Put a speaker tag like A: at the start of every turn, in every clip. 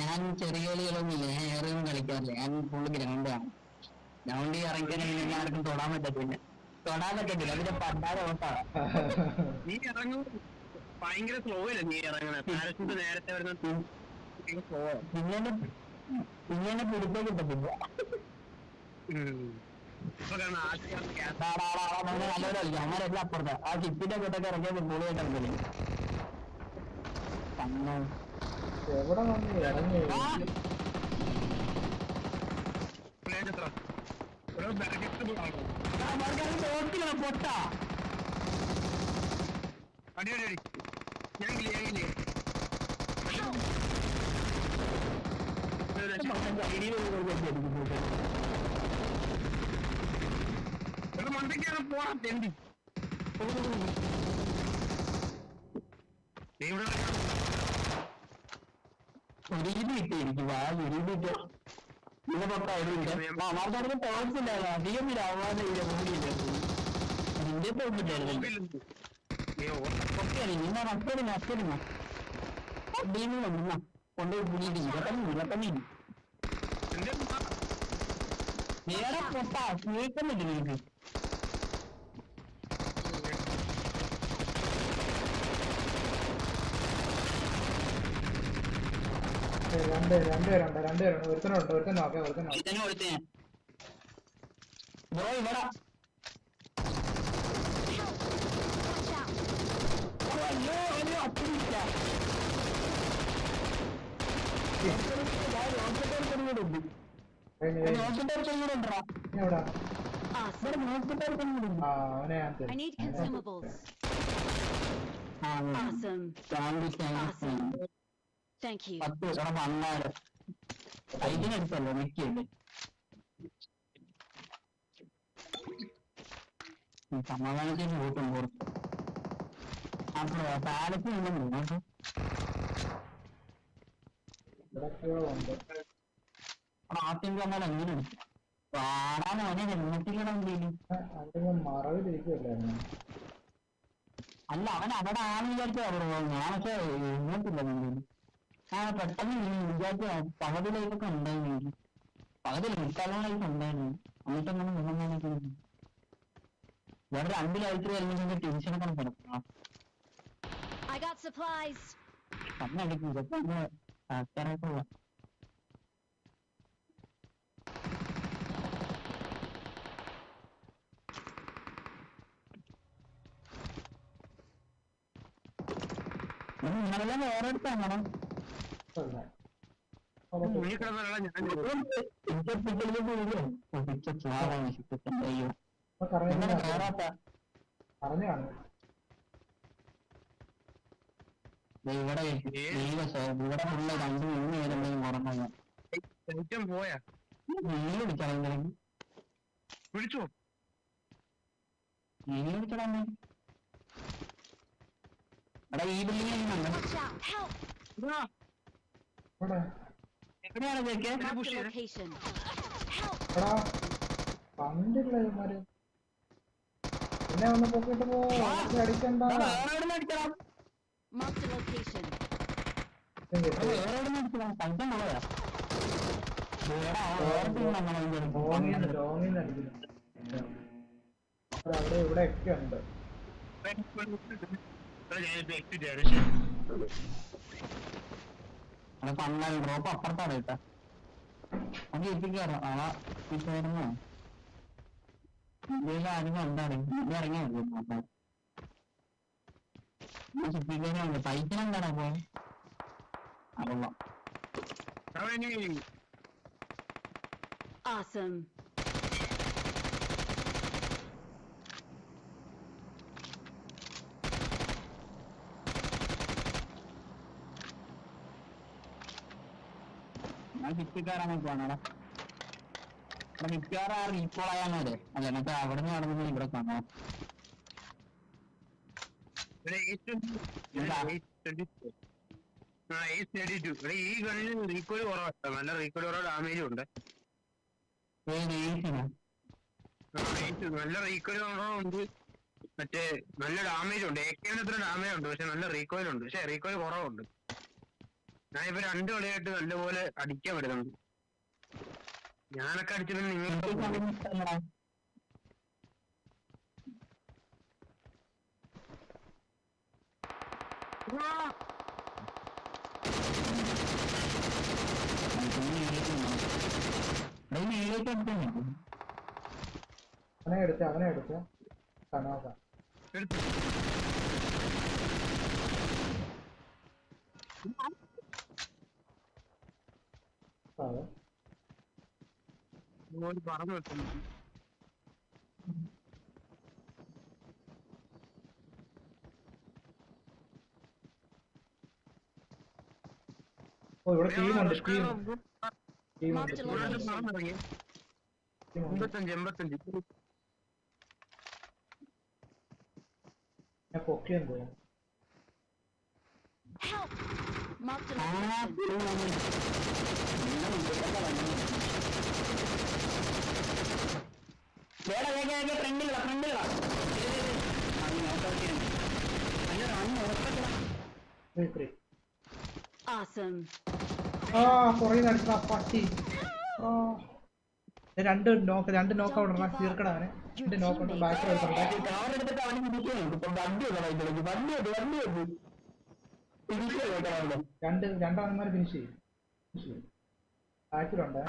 A: ഞാൻ ചെറിയ കളികളൊന്നുമില്ല. ഞാൻ ഏറെ ഒന്നും കളിക്കാറില്ല. ഞാൻ ഫുള്ള് ഗ്രൗണ്ടാണ് ഗ്രൗണ്ടിൽ പിന്നെ ആർക്കും തൊടാൻ പറ്റത്തില്ല. തൊടാൻ പറ്റത്തില്ല. അതിന്റെ പണ്ടാര ഓട്ടാണ്
B: നീ ഇറങ്ങും. ഭയങ്കര സ്ലോ അല്ലേ നീ ഇറങ്ങണ? പാരഷൂട്ട് നേരത്തെ വരുന്ന സ്ലോ
A: പിന്നെ എന്നെ പിടിച്ചേ കിട്ടത്തില്ല അവന്മാരെല്ലാം അപ്പുറത്താ. ആ ചിപ്പിന്റെ കൂട്ടൊക്കെ ഇറങ്ങിയത് കണ്ണോ
C: എവിടെ വന്ന് ഇറങ്ങി?
A: പൊട്ട
B: അടി അടി അടി ഇല്ലേ ഒരു മണ്ടയ്ക്കാണ് പോവാൻ തെണ്ടി. നീ ഇവിടെ
A: ഇത് കിട്ടിയിരിക്കും ആ ഒരു ഇത് ഇതിന്റെ പൊട്ട മാർക്കാർക്ക് തോക്കില്ല അധികം ആവാതെ ഇല്ല. മൂടിയില്ല അതിന്റെ തോക്കില്ലായിരുന്നു
B: നോക്കിയില്ലെന്ന്. നീ ഓ-
A: പൊട്ടിയാണ് നിന്ന നഷ്ടടില്ല നഷ്ടടില്ല ടീമിൽ വന്ന. കൊണ്ടുപോയി ഇരുപത്തഞ്ച്
B: എന്റെ ഉമ്മ
A: നേരെ പൊട്ട. കേൾക്കുന്നില്ല നിങ്ങൾക്ക്?
C: രണ്ട് രണ്ടുപേരുണ്ട് രണ്ടുപേരുണ്ട് ഒരുത്തനുണ്ട് ഒരുത്തൻ നോക്കേ ഒരുത്തൻ നോക്കാം
A: ബ്രോ ഇവിടെ.
D: Awesome. I need consumables.
A: ആ
D: Awesome.
A: Thank
D: you.
A: പത്ത് ഇവിടെ വന്നാൽ ഇതിനടുത്തല്ലോ നിക്കല്ലേ സമാധാനത്തിന് കൂട്ടും പുറത്ത് അപ്പൊ പാലത്ത് നിന്നും അല്ല അവൻ അവിടെ ആണെന്ന് വിചാരിച്ചാ ഞാനൊക്കെ എഴുന്നേറ്റില്ല മുന്നിൽ ആ പെട്ടെന്ന് വിചാരിച്ച പകുതി ലൈഫൊക്കെ ഉണ്ടായിരുന്നു. പകുതി മുക്കാലും ലൈഫ് ഉണ്ടായിരുന്നു. എന്നിട്ട് അങ്ങനെ മുന്നോട്ട് വേറെ രണ്ട് ലൈഫിൽ കഴിഞ്ഞിട്ട് ടെൻഷനൊക്കെ കിടക്കണം. കണ്ണടിക്കും ഒന്ന് ആൾക്കാരായിട്ടുള്ള നിങ്ങളെല്ലാം വേറെ അടുത്താണോ ഇവിടെ ഇവിടെ ഫുള്ള് രണ്ട് മൂന്ന് പേരുണ്ടെങ്കിൽ പുറമെ
B: ശരിക്കും പോയാ വിളിച്ചോ
A: ഈ ബിൽഡിംഗ്
C: ഇവന്മാര്? പിന്നെ ഒന്ന് പൊക്കിട്ട് പോ. അടിക്കണ്ട. അവിടെ ഇവിടെ ഒക്കെ ഉണ്ട്.
B: എക്സിറ്റ്
A: പണ്ടാണ് ഡ്രോപ്പ് അപ്പുറത്താണ് കേട്ടാ അത് എത്തിക്കാറോ ആളാ ഇട്ടായിരുന്നോ ഇന്ത്യയിൽ ആരും കണ്ടാണ് ഇന്ത്യ ഇറങ്ങിയാ ചുറ്റിക്കാരാണ് പൈസ എന്താണ് അപ്പൊ അറിയാം
D: Awesome.
A: ഞാൻ ചുറ്റിക്കാരാൻ നോക്കുവാണോടാ അപ്പൊ മിക്കവാറും ആ റീകോൾ ആയാൽ മതി അല്ല എന്നിട്ട് അവിടെ നിന്ന് നടന്നത് ഇവിടെ കാണാം.
B: ഈ കുറവാണ് നല്ല കുറവ് ഡാമേജും ഉണ്ട്. നല്ല കുറവുണ്ട്. മറ്റേ നല്ല ഡാമേജ് ഉണ്ട്. എ കെവിന് അത്ര ഡാമേജ് ഉണ്ട്. പക്ഷെ നല്ല റീകോയിൽ ഉണ്ട്. പക്ഷെ റീകോയിൽ കുറവുണ്ട്. ഞാൻ ഇപ്പൊ രണ്ടു കളിയായിട്ട് നല്ലപോലെ അടിക്കാൻ വരുന്നുണ്ട്. ഞാനൊക്കെ അടിച്ചത് നിങ്ങൾ
C: അങ്ങനെ എടുത്ത? അങ്ങനെ എടുത്ത കണോക്ക
B: എടുത്തു. ഒരു പറഞ്ഞു വെക്കുന്നു
C: ഓ ഇവിടെ ടീമുണ്ട് ടീം
B: എൺപത്തഞ്ച് എൺപത്തഞ്ച്.
C: ഞാൻ പൊക്കിയെന്ന് തോന്നുന്നു
D: Help! Marked a
C: three
D: Awesome.
C: ആ പുറകിൽ അടിച്ച പട്ടി ആ രണ്ട് നോക്ക് രണ്ട് നോക്ക് അവിടെ ഉണ്ടെടാ. തീർക്കടാ അവനെ രണ്ട് നോക്ക് ഉണ്ട് ബാക്കി രണ്ട് രണ്ടാണന്മാർ ഫിനിഷ് ഫിനിഷ് ചെയ്യും ബാക്കിലുണ്ട്.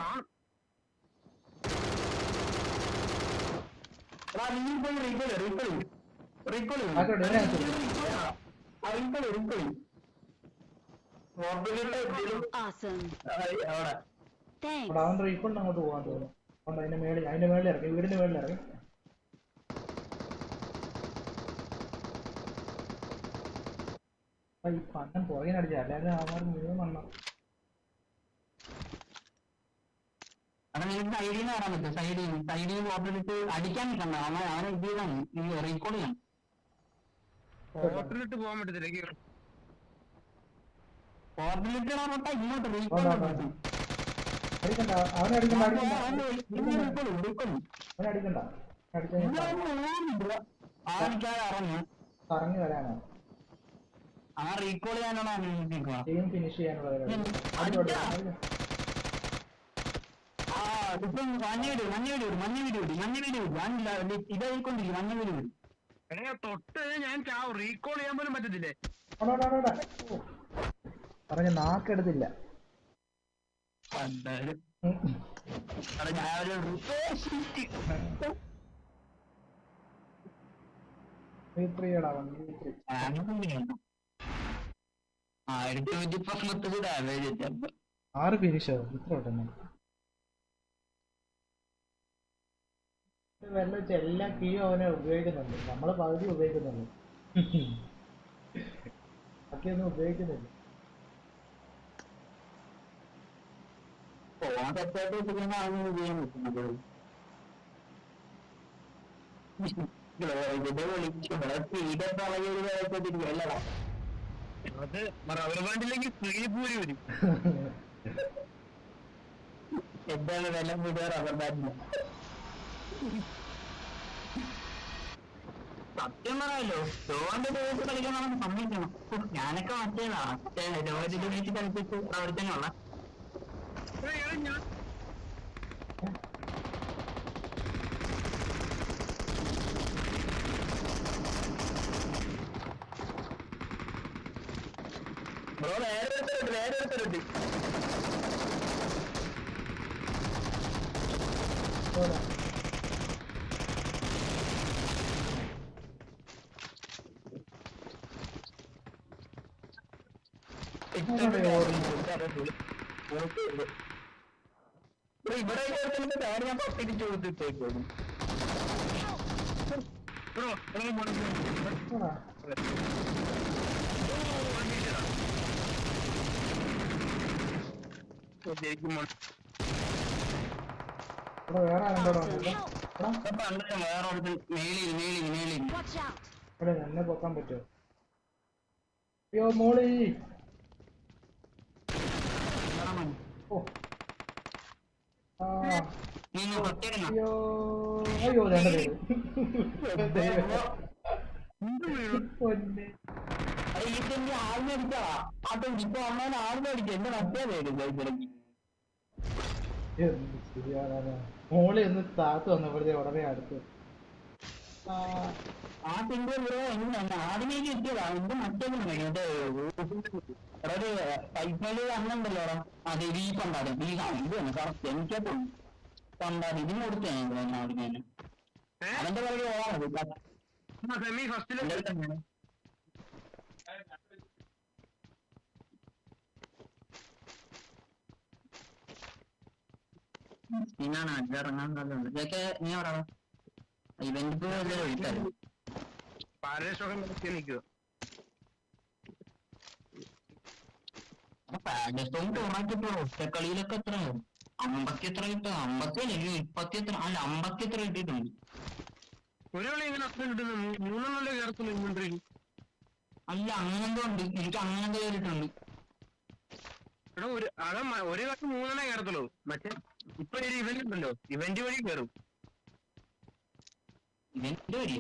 C: അവൻ റീഫണ്ട് അങ്ങോട്ട് പോകാൻ തോന്നുന്നു. അതുകൊണ്ട് അതിന്റെ മേളിൽ അതിന്റെ മേളിൽ ഇറങ്ങി വീടിന്റെ മേളിൽ ഇറങ്ങി. ഈ പന്നം പുറകിന് അടിച്ച അല്ലാതെ അവന്മാർ മുഴുവൻ വന്ന
A: അവിടെ നിങ്ങൾക്ക് സൈഡിൽ നിന്ന് വരാൻ പറ്റും സൈഡിൽ സൈഡിൽ ഓർബിലിട്ട് അടിക്കാൻ നിൽക്കണ്ട. അവൻ അവനെ ഇത് ചെയ്താണ് ഈ റീക്കോളി ആണ്
B: ഹോട്ടലിട്ട് പോകാൻ പറ്റത്തില്ല.
A: പറഞ്ഞാൽ ഇങ്ങോട്ട്
C: ആ, ആ. അടിക്കണ്ട. അവനെ അടിക്കണ്ട
A: മഞ്ഞ വീട് മഞ്ഞ വീട് വിടും മഞ്ഞ വീട് വിടും മഞ്ഞ വീട് വിടും ഞാനില്ല ഇതായിക്കൊണ്ടിരിക്കും മഞ്ഞ വീട് വിടും
B: എടാ തൊട്ട് ഞാൻ റീകോൾ ചെയ്യാൻ പോലും പറ്റത്തില്ലേ.
C: പറഞ്ഞ നാക്കെടുത്തില്ല
A: ഫിനിഷ്
C: ആവും
A: അവിടെ ഞാൻ ഒരു റിപ്പേർ
C: വീത്രിയടാ വൺ വീത്രി
A: ആയിരത്തി നൂറ്റി പത്തൊമ്പത് ഡാമേജ്
C: ആറ് ഫിനിഷോ ഇത്ര പെട്ടെന്ന് ഇത് വെള്ളം വെച്ച് എല്ലാ കീഴും അവനെ ഉപയോഗിക്കുന്നുണ്ട്. നമ്മൾ പകുതി ഉപയോഗിക്കുന്നുള്ളൂ. ബാക്കിയൊന്നും ഉപയോഗിക്കുന്നില്ല.
A: പോവാൻ തെറ്റായിട്ട് വെച്ചിരിക്കുന്ന ആളൊന്നും ചെയ്യാൻ പറ്റുന്നത് ഇത് വിളിച്ചു ഇവിടെ തീരെ പറയുക അല്ലടാ
B: അത് റബ്ബർ ബാൻഡില്ലെങ്കിൽ സ്ക്രീനിൽ പൂരി വരും.
A: എന്താണ് വില? കൂടിയ റബ്ബർ ബാൻഡ് സത്യം പറയാലോ ദിവസം കളിക്കാൻ നമുക്ക് സമ്മതിക്കണം ഞാനൊക്കെ മറ്റേതാണ് മറ്റേ ലോകത്തിന്റെ വെച്ച് കളിച്ചിട്ട് പ്രവർത്തനമുള്ള.
B: വേറെ ഒരുത്തരുണ്ട് വേറെ
A: ബ്രോ എടുത്തിട്ടുണ്ട്
C: ഇവിടെ
A: നേരെ ഞാൻ പത്തിരിച്ചു കൊടുത്തിട്ടേക്കും
B: ബ്രോ എടാ, മോനെ,
C: ഇവിടെ.
B: ശരിക്കും
C: വേറെ
A: വേറെ
C: എന്നെ പൊക്കാൻ പറ്റുമോ? അയ്യോ മോളി ഓ ആ
A: നിങ്ങൾ പ്രത്യേകം
C: അയ്യോ അയ്യോ രണ്ട് പേര്
A: തെണ്ടി ആളിനെ അടിച്ചാ ആ തെണ്ടി ഇപ്പൊ അമ്മേനെ ആളിനെ അടിച്ചു എന്റെ മറ്റേ പേര്
C: ശരിയാണ് മോളിൽ നിന്ന് താത്ത് വന്നപ്പോഴത്തേ ഉടനെ അടുത്ത്. ആ,
A: ആ ആദ്യമേ കിട്ടിയതാ. എന്റെ മറ്റേ ഒരു പൈസയിൽ അന്നുണ്ടല്ലോ അത് ഈ കൊണ്ടാടി ഈ ഇത് തന്നെ കറക്റ്റ് എനിക്കത് കൊണ്ടാടി ഇതിന് കൊടുത്തേ
B: ഏ?
A: അവന്റെ പുറകെ ഓടാണ് നല്ലത് ഇതൊക്കെ നീ പറയാ ഇവന്റ് വലിയ ഒഴിക്കാറ്
B: നിൽക്കുക
A: പാകിസ്ഥാൻ ടൂർണമെന്റ് ഒറ്റക്കളിയിലൊക്കെ എത്ര അമ്പത്തി എത്ര കിട്ടും? അമ്പത്തി അല്ലെങ്കിൽ ഇപ്പത്തി എത്ര അല്ല അമ്പത്തി എത്ര കിട്ടിയിട്ടുണ്ട്.
B: ഒരു കളി ഇങ്ങനെ അത്ര കിട്ടുന്നു മൂന്നെണ്ണല്ലേ കയറത്തുള്ളൂ ഇൻവെന്ററിയിൽ
A: അല്ല അങ്ങനെന്തോ ഉണ്ട്. എനിക്ക് അങ്ങനെന്തോ കയറിയിട്ടുണ്ട്.
B: എടാ ഒരു അതാ ഒരു കളി മൂന്നെണ്ണേ കയറത്തുള്ളൂ. മറ്റേ ഇപ്പൊ ഒരു ഇവന്റ് ഉണ്ടല്ലോ. ഇവന്റ് വഴി കയറും.
A: ഇവന്റ് വഴി?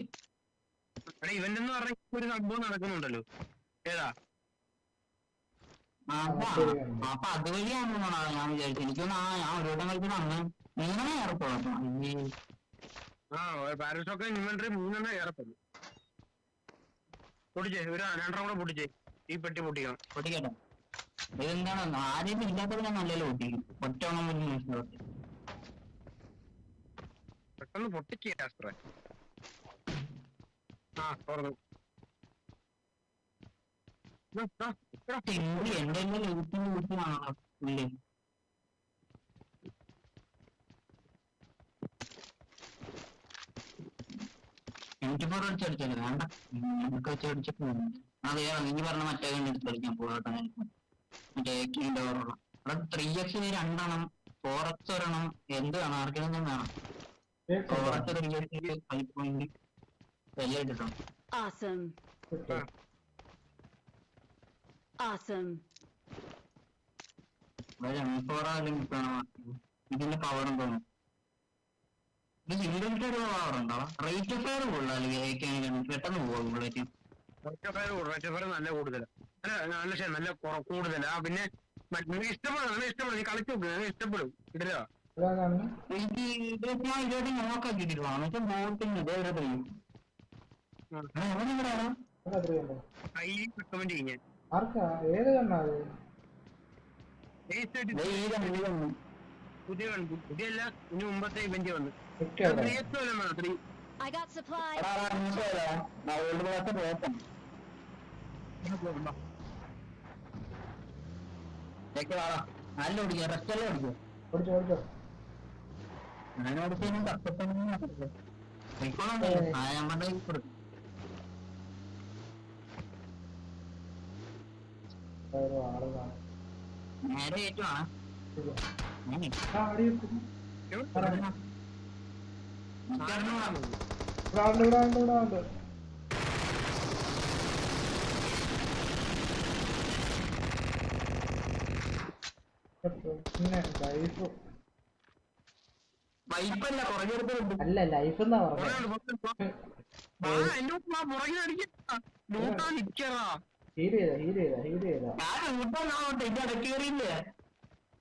B: എടാ ഇവന്റ് എന്ന് പറഞ്ഞ ഒരു സംഭവം നടക്കുന്നുണ്ടല്ലോ. ഏതാ.
A: അപ്പൊ അതുവഴിയാണെന്നാണ് ഞാൻ വിചാരിച്ചത്. എനിക്കൊന്ന് ആ ഞാൻ ഒരു വട്ടം കളിച്ചത്
B: ആ ഇൻവെന്ററി മൂന്നെണ്ണേ കയറത്തുള്ളൂ പൊട്ടിച്ചേ ഒരു രണ്ടെണ്ണം കൂടെ പൊട്ടിച്ചേ. ഈ പെട്ടി പൊട്ടിക്കണം.
A: പൊട്ടിക്കട്ടെ. ഇതെന്താണ്? ആരെയും ഇല്ലാത്തത് ഞാൻ നല്ലല്ലോ പൊട്ടിക്കും. ഒറ്റ പോലും മനസ്സിലാവട്ടെ
B: പെട്ടെന്ന് പൊട്ടിക്കേ ആസ്ത്രേ ആ തുറന്നു. ദാ, ദാ, എടാ,
A: എന്നെ എന്റെ ലൂട്ടിന് ലൂട്ടിനാണോ പുള്ളി എനിക്കിപ്പോ ഒരു അടിച്ചടിച്ചല്ലേ വേണ്ട നമുക്ക് വെച്ച് അടിച്ചിട്ട് അതെ പറഞ്ഞ മറ്റേ കണ്ടെടുത്ത് കളിക്കാൻ പോകട്ടെ മറ്റേ ഏക്കിന്റെ ഓർമ്മ അവിടെ ത്രീ എക്സ് രണ്ടെണ്ണം ഫോർ എക്സ് ഒരെണ്ണം എന്ത് വേണം ആർക്കെങ്കിലും വേണം. ഫോർ എക്സ് ഫൈവ് പോയിന്റ് എല്ലാം ഇട്ടിട്ടുണ്ട്
D: Awesome.
A: ഇതിന്റെ പവർ തോന്നും ഇത് സിംഗിൾ ഒരു പവർ ഉണ്ടോ? റേറ്റ് ഫയർ കൊള്ളാം പെട്ടെന്ന് പോകും ബുള്ളറ്റ്
B: റെറ്റഫയർ റെറ്റഫയർ നല്ല കൂടുതലാ. അല്ല നല്ല ശരി, നല്ല കുറ- കൂടുതലാ. ആ, പിന്നെ ഇഷ്ടപ്പെടും. നിനക്ക് ഇഷ്ടപ്പെടും. നീ കളിച്ചു നോക്ക്. ഇഷ്ടപ്പെടും. ഇടില്ല
A: എനിക്ക് ഇരുപത്തി നോക്കാക്കിട്ടില്ല എന്നുവെച്ചാൽ ബോട്ടിന് ഇതേ
C: ഇവിടെ എത്രയുണ്ട്?
B: കൈ ഞാൻ.
C: ആർക്കാ? ഏത് കണ്ണാ അത്?
B: പുതിയ കണ്ടു പുതിയ അല്ല ഇനി മുമ്പത്തെ ഇവന്റ് വന്നു. Three
D: I got supplies.
A: Class പോയപ്പം ഇതൊക്കെ വേണം നല്ല ഓടിക്കുക റെസ്റ്റ് എല്ലാം ഓടിക്കുക
C: ഓടിച്ചോ ഓടിച്ചോ
A: ഞാൻ ഓടിച്ചതിനും കഷ്ടപ്പെട്ടൊന്നും നടക്കില്ല പോയിക്കോളാം ആ ഞാൻ പറഞ്ഞ കൊടുക്കും
C: വേറെ ആൾ കാണും.
A: നേരെ ഏറ്റുവാണ്
C: ശരി.
A: ഞാൻ
C: ആ, അടി വെക്കും.
A: ഇട്ടറിഞ്ഞു
C: ഇവിടെ ആളുണ്ട്, ഇവിടെ ആളുണ്ട്. പിന്നെ ലൈഫ് അല്ല ലൈഫ് എന്നാ പറഞ്ഞത് ഹീൽ ചെയ്താ ഹീൽ ചെയ്താ ഹീൽ ചെയ്താ.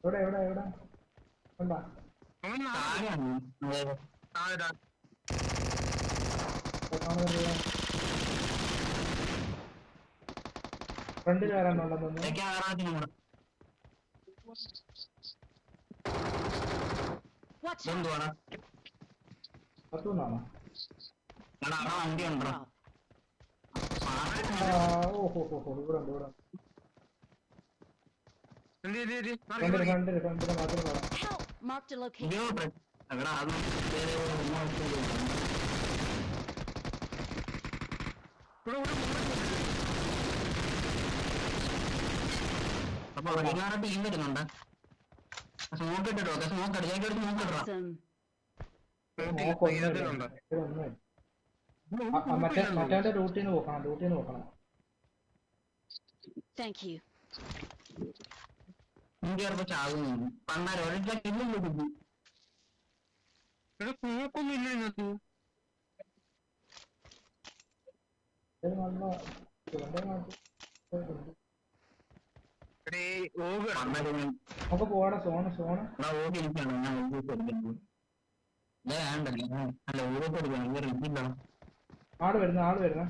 C: എവിടെ എവിടെ എവിടെ? കണ്ടാ. ഫ്രണ്ടിൽ വരാനുണ്ടെന്ന്
A: ഇടയ്ക്ക് ആറാത്തിന് കൂടെ
D: Watch out.
A: ഇതെന്തുവാടാ
C: പത്തുന്നാണോ
A: എടാ അവിടെ വണ്ടി ഉണ്ടോ
C: ആ ഓഹോ ഹോ ഹോ ഇവിടെ ഉണ്ട് ഇവിടെ മാത്രം കാണാം
A: ഒരു.
B: ഇവിടെ.
A: അപ്പൊ ടീം വരുന്നുണ്ട്. സ്മോക്ക് ഇട്ടിട്ടോ സ്മോക്ക് സ്മോക്ക് ഇട്ടോ
C: മറ്റേ
B: റൂട്ടിന്
C: മറ്റേ ഡ്യൂട്ടിന്ന് നോക്കണം ഡ്യൂട്ടിന്ന് നോക്കണം
D: Thank you.
A: ചിലപ്പോ ചാകുന്നു പണ്ടാരം ഒരൊറ്റ കില്ലും കൊടുക്കും
B: ഇല്ല ഇതിനകത്ത്.
C: ഇത് വരുന്ന ആൾ നാട്ടിൽ
B: എടേ ഓഗ്
C: നമുക്ക് പോവാടാ സോണ് സോണ്
A: ഓടി ഇരിക്കണം ഞാൻ ഓടി കൊടുക്കുന്നു ഇതേ വേണ്ടല്ലോ ഞാൻ അല്ല ഓടി കൊടുക്കണം ഇവർ ഇല്ല
C: ആൾ വരുന്ന ആൾ വരുന്ന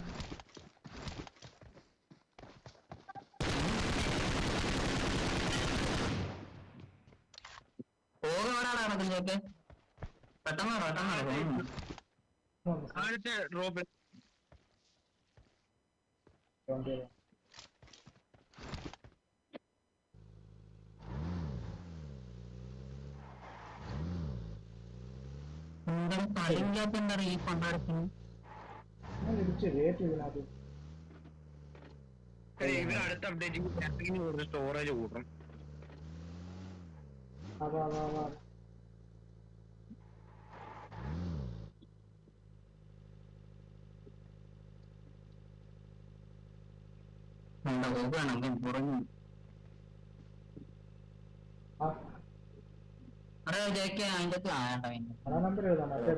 A: ഓടാണ് നടക്കുന്നതൊക്കെ പെട്ടെന്ന് പെട്ടെന്ന്
B: ഡ്രോപ്പ്
A: ഈ
B: അടുത്ത അപ്ഡേറ്റ് കൂടുതൽ സ്റ്റോറേജ് കൂട്ടണം
C: അതാ അതാ അതാ
A: എന്താ ഓടാണെങ്കിൽ കുറഞ്ഞു
C: ആ
A: അവിടെ ജയിക്കാൻ അതിന്റെ അകത്ത് ആയണ്ട പിന്നെ
C: അതാ നമ്പർ എഴുതാം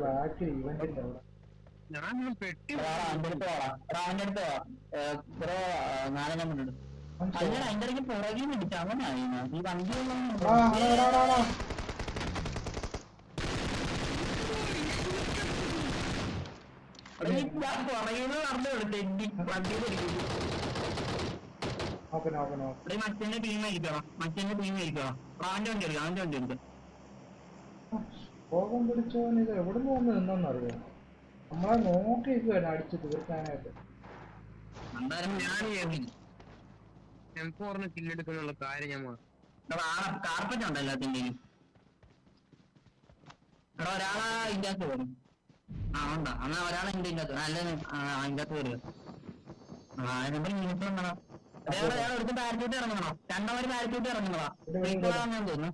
C: ബാക്കിൽ ഇവന്റിന്റെ അവിടെ?
B: ഞാൻ പെട്ടി
A: അവന്റെ അടുത്ത് വേടാ അടുത്ത് അതിന്റെ ഇടയ്ക്ക് പുറകിൽ പിടിച്ചു അവനായി ഈ വണ്ടി കൊടുത്തു. പിടിക്കുന്നു ടീം ആയിരിക്കണം ടീം ആയിരിക്കണം അവന്റെ എടുക്കാം അവന്റെ എടുക്കാം.
C: കോപം പിടിച്ചവൻ ഇത് എവിടുന്ന് വന്ന് നിന്നറിയാം നമ്മളെ നോക്കി അടിച്ചു അടിച്ച് തീർക്കാനായിട്ട്.
A: എന്തായാലും ഞാൻ
B: എം ഫോറിന് കില്ലെടുക്കാനുള്ള കാര്യം ഞാൻ മാ-
A: കാർപ്പറ്റ് ഉണ്ട് എല്ലാത്തിന്റെയും? എടാ ഒരാളെ ഇതിന്റെ അകത്ത് വരും ആ ഉണ്ടാ? എന്നാ ഒരാളെ എന്റെ ഇതിന്റെ അകത്ത്. നല്ല അതിന്റെ അകത്ത് വരിക ആ നമ്പർ യൂണിഫോം ഉണ്ടോ ഒരാൾ എടുത്ത് പാരച്ചൂട്ട് ഇറങ്ങണോ രണ്ടാമത് പാരച്ചൂട്ട് ഇറങ്ങണതാ
C: ഇത് വരും, വരും.
A: തോന്നുന്നു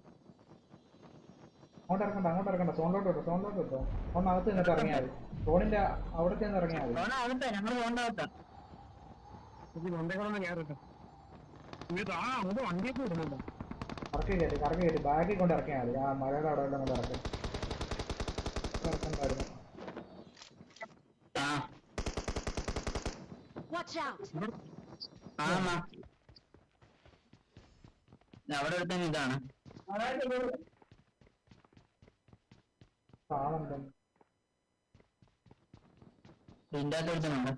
C: അങ്ങോട്ട് ഇറക്കണ്ട അങ്ങോട്ട് ഇറക്കണ്ട സോണിലോട്ട് വിട്ടോ സോണിലോട്ട് വിട്ടോ. ഒന്ന് അകത്ത് നിന്നിട്ട് ഇറങ്ങിയാൽ മതി. സോണിന്റെ അവിടത്തെ നിന്ന് ഇറങ്ങിയാൽ മതി ഇറക്കി കയറ്റി കറക്കി കയറ്റി. ബാഗിൽ കൊണ്ട് ഇറക്കിയാൽ മതി. ആ മഴയുടെ അവിടെ എല്ലാം കൊണ്ട് ഇറക്കി. ഇറക്കണ്ടായിരുന്നു.
A: അവിടെ എടുത്ത ഇതാണ്. ഇതിന്റെ അകത്ത് എടുത്തുണ്ട്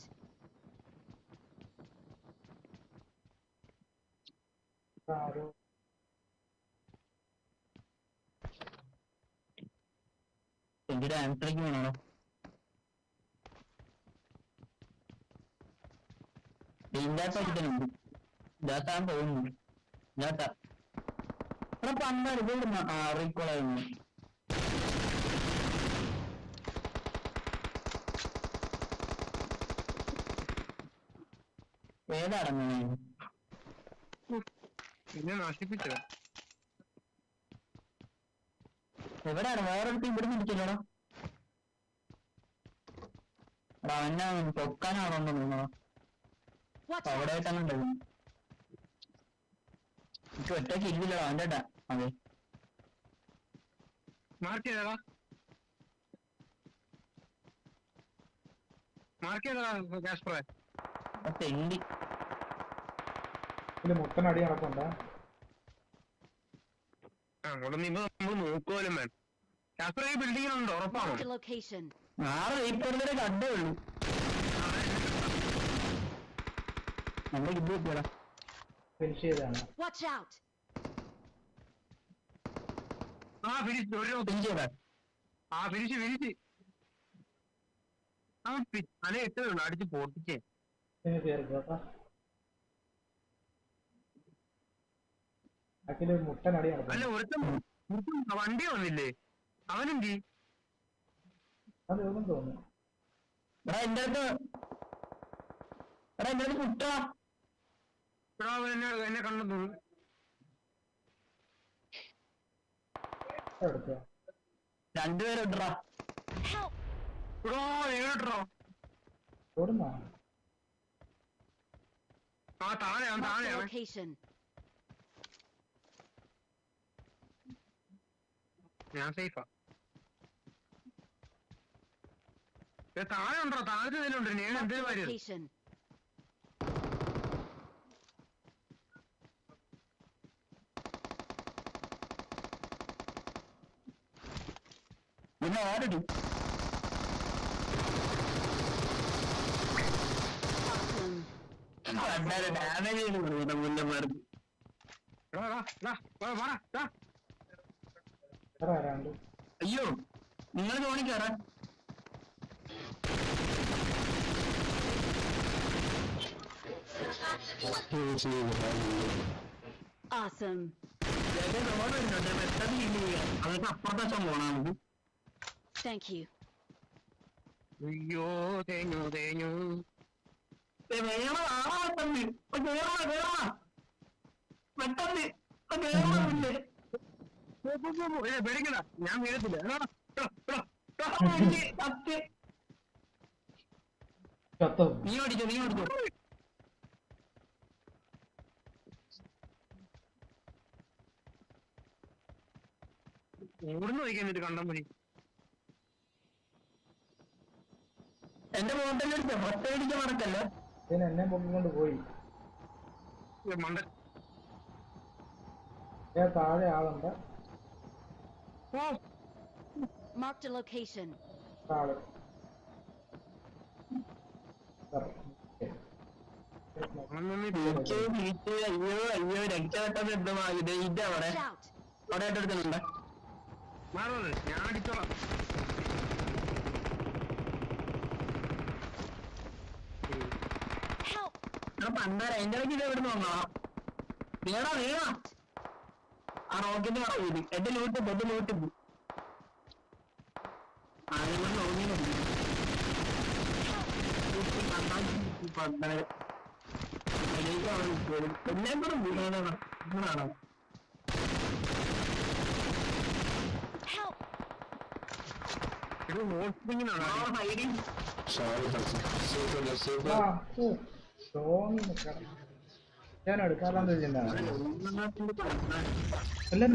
C: ആരോ
A: എന്റെ ആൻസറിക്ക് വേണോ ഇതിന്റെ അകത്ത് എടുക്കുന്നുണ്ട് ഇതാത്താൻ പോകുന്നുണ്ട് ഇതാത്ത ഇവിടെ പന്താറ് ഇവിടുന്ന് ആ റീകോൾ ഏതാടങ്ങ
B: പിന്നെ നശിപ്പിച്ചത്
A: എവിടെയാണ്? വേറൊരുത്തി ഇവിടെ പിടിച്ചില്ലടോ എടാ അവനെ പൊക്കാനാണോ തോന്നുന്നോ.
D: Watch
A: അവിടെ ഉണ്ടാവും എനിക്ക് ഒറ്റയ്ക്ക് ഇല്ലല്ലോ അവന്റെ ഇടാ അതെ.
B: മാർക്ക് ചെയ്തടാ. മാർക്ക് ചെയ്തടാ കാസ്പ്രേ
A: ആ തെണ്ടി
C: ഇതിൽ അടി നടക്കണ്ട.
B: നമ്മൾ നോക്കുമല്ലോ ഈ ബിൽഡിങ്ങിലുണ്ടോ ഉറപ്പാണോ?
D: Marked a location.
A: നാളെ ഈ പറഞ്ഞേ കണ്ടേ ഉള്ളൂ. നമ്മുടെ ഇത് കിട്ടിയടാ.
C: ഫിനിഷ് ചെയ്താണ്
D: Watch out!
B: ആ ഫിനിഷ് ഒരു
A: ഫിനിഷ് ചെയ്താ.
B: ആ ഫിനിഷ് ഫിനിഷ് ആ പി- അല എട്ടുണ്ട് അടിച്ച് പൊട്ടിച്ചേ.
C: ഇനി ബാക്കിൽ മുട്ടനടി
B: അല്ല ഒരുത്തൻ വണ്ടി വന്നില്ലേ? അവനെന്തി
C: അത് ഒന്നും തോന്നുന്നു?
A: എടാ എന്റെ അടുത്ത് എടാ എന്റെ അടുത്ത് കുട്ടാ
B: ഇവിടെ അവൻ എന്നെ എന്നെ കണ്ടെന്നു
A: രണ്ടുപേരും
D: Help!
B: ഇവിടെ ഏട്ടോ
C: ഓടുന്നാ
B: ആ താഴെയാണ്
D: Marked
B: ഞാൻ സേഫാ താഴെ ഉണ്ടോ? താഴെ എന്തെങ്കിലും ഉണ്ടോ. ഞാൻ എന്തെങ്കിലും
D: വരും
A: പിന്നെ ആരടി ഡാമേജ്
B: ചെയ്യുന്നു മുന്നേ പറഞ്ഞു വാടാ
A: നിങ്ങൾ തോണിക്കാറാ
D: Awesome.
A: അതൊക്കെ അപ്പുറത്തെ പോണാണ്
D: Thank you.
B: അയ്യോ തേഞ്ഞു തേഞ്ഞു.
A: വേണം ആളാ പെട്ടെന്ന്. ഇപ്പൊ കേറണ കേറണ പെട്ടെന്ന്. ഇപ്പൊ കേറണില്ലേ
B: പോ, പോ, പോ, പോ. ഏയ്, പേടിക്കണ്ട. ഞാൻ വീഴത്തില്ല.
A: നീ നീ
B: ഓടുന്നു എന്നിട്ട് മതി.
A: എന്റെ മോട്ടൽ ഒറ്റ അടിച്ച മറക്കല്ലേ
C: എന്നെ പൊക്കിക്കൊണ്ട് പോയി. താഴെ ആളുണ്ട്.
B: ഓ
D: Marked a location.
A: അയ്യോ അയ്യോ രക്ഷപ്പെട്ടത് എന്തുമാകിത് ഇത് അവിടെ. അവിടെ എടുക്കുന്നുണ്ട്
B: മാറുന്നത് ഞാൻ അടിച്ചോളാം
A: പണ്ടാര എന്റെ ഇടയ്ക്ക് ഇത് എവിടെ നോക്കണം വീണ വീണ? ആ റോക്കിന്റെ പറഞ്ഞു എന്റെ ലൂട്ട് എന്റെ ലൂട്ട് കൂടെ നോക്കി പണ്ടാര എല്ലാം കൂടെ വീണാണ് വീണാണോ
D: Help.
B: ഇത് ഹോസ്പിറ്റലിനാണ്
A: ആ സൈഡിൽ
C: ആ ഓ ടോമി നിക്കണം ഞാൻ വെച്ചിട്ടുണ്ടാ എല്ലാരും